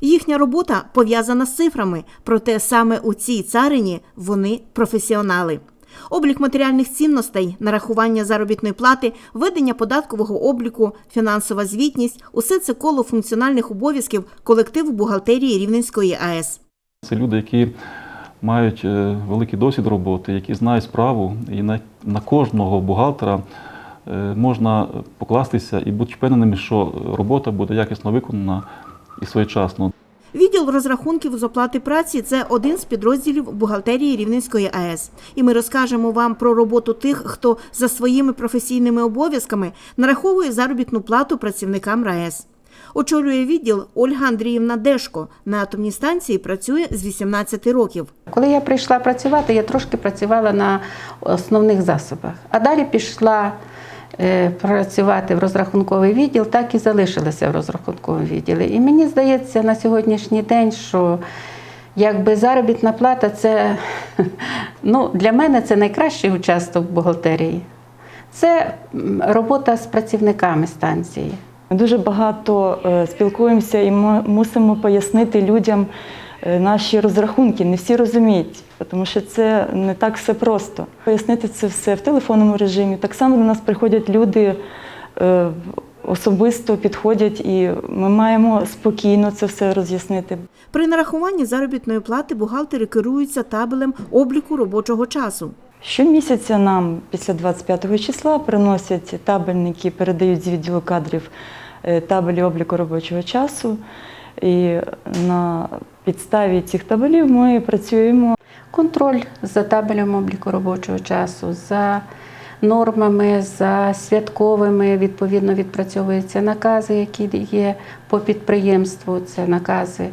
Їхня робота пов'язана з цифрами, проте саме у цій царині вони професіонали. Облік матеріальних цінностей, нарахування заробітної плати, ведення податкового обліку, фінансова звітність усе це коло функціональних обов'язків колективу бухгалтерії Рівненської АЕС. Це люди, які мають е, великий досвід роботи, які знають справу, і на, на кожного бухгалтера е, можна покластися і бути впевненими, що робота буде якісно виконана і своєчасно. Відділ розрахунків з оплати праці це один з підрозділів бухгалтерії Рівненської АЕС. І ми розкажемо вам про роботу тих, хто за своїми професійними обов'язками нараховує заробітну плату працівникам РаЕС. Очолює відділ Ольга Андріївна Дешко. На атомній станції працює з 18 років. Коли я прийшла працювати, я трошки працювала на основних засобах. А далі пішла працювати в розрахунковий відділ, так і залишилася в розрахунковому відділі. І мені здається на сьогоднішній день, що якби заробітна плата це ну, для мене це найкращий участок бухгалтерії. Це робота з працівниками станції. Ми дуже багато е, спілкуємося і мо- мусимо пояснити людям е, наші розрахунки. Не всі розуміють, тому що це не так все просто. Пояснити це все в телефонному режимі. Так само до нас приходять люди е, особисто підходять, і ми маємо спокійно це все роз'яснити. При нарахуванні заробітної плати бухгалтери керуються табелем обліку робочого часу. Щомісяця нам після 25 числа приносять табельники, передають з відділу кадрів е, табелі обліку робочого часу. І на підставі цих табелів ми працюємо. контроль за табелем обліку робочого часу, за нормами, за святковими, відповідно, відпрацьовуються накази, які є по підприємству. Це накази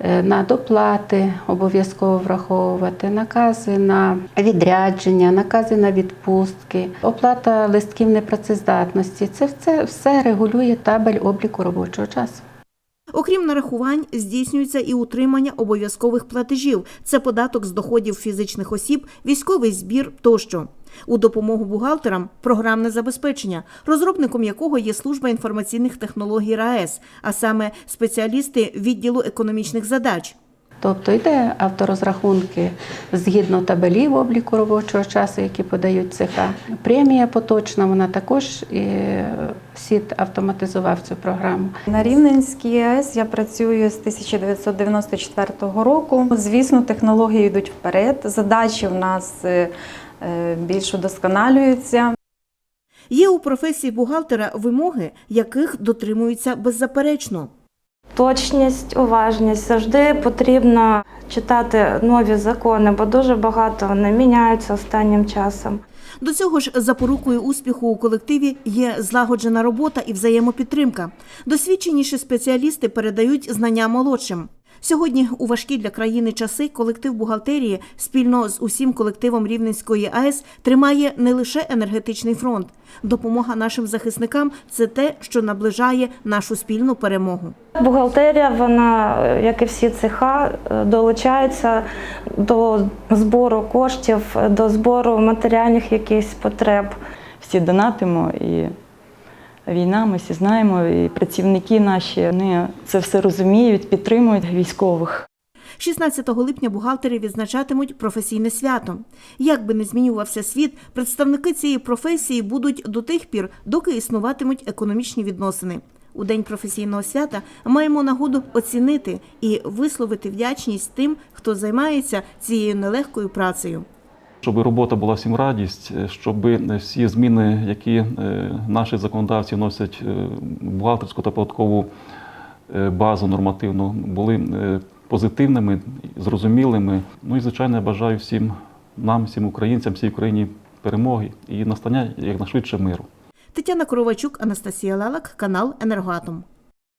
е, на доплати обов'язково враховувати, накази на відрядження, накази на відпустки, оплата листків непрацездатності. Це, це все регулює табель обліку робочого часу. Окрім нарахувань, здійснюється і утримання обов'язкових платежів. Це податок з доходів фізичних осіб, військовий збір тощо. У допомогу бухгалтерам програмне забезпечення, розробником якого є служба інформаційних технологій РаЕС, а саме спеціалісти відділу економічних задач. Тобто йде авторозрахунки згідно табелів обліку робочого часу, які подають цеха. Премія поточна, вона також е, СІД автоматизував цю програму. На Рівненській АЕС я працюю з 1994 року. Звісно, технології йдуть вперед. Задачі в нас е, е, більш удосконалюються. Є у професії бухгалтера вимоги, яких дотримуються беззаперечно. Точність, уважність завжди потрібно читати нові закони, бо дуже багато вони міняються останнім часом. До цього ж запорукою успіху у колективі є злагоджена робота і взаємопідтримка. Досвідченіші спеціалісти передають знання молодшим. Сьогодні у важкі для країни часи колектив бухгалтерії спільно з усім колективом Рівненської АЕС тримає не лише енергетичний фронт. Допомога нашим захисникам це те, що наближає нашу спільну перемогу. Бухгалтерія, вона, як і всі цеха, долучається до збору коштів, до збору матеріальних якихось потреб. Всі донатимо і війна, ми всі знаємо, і працівники наші вони це все розуміють, підтримують військових. 16 липня бухгалтери відзначатимуть професійне свято. Як би не змінювався світ, представники цієї професії будуть до тих пір, доки існуватимуть економічні відносини. У день професійного свята маємо нагоду оцінити і висловити вдячність тим, хто займається цією нелегкою працею. Щоб робота була всім радість, е, щоб всі зміни, які е, наші законодавці вносять е, в бухгалтерську та податкову е, базу нормативну, були е, позитивними, зрозумілими. Ну і звичайно, я бажаю всім нам, всім українцям, всій Україні перемоги і настання якнайшвидше миру. Тетяна Коровачук, Анастасія Лалак, канал Енергоатом.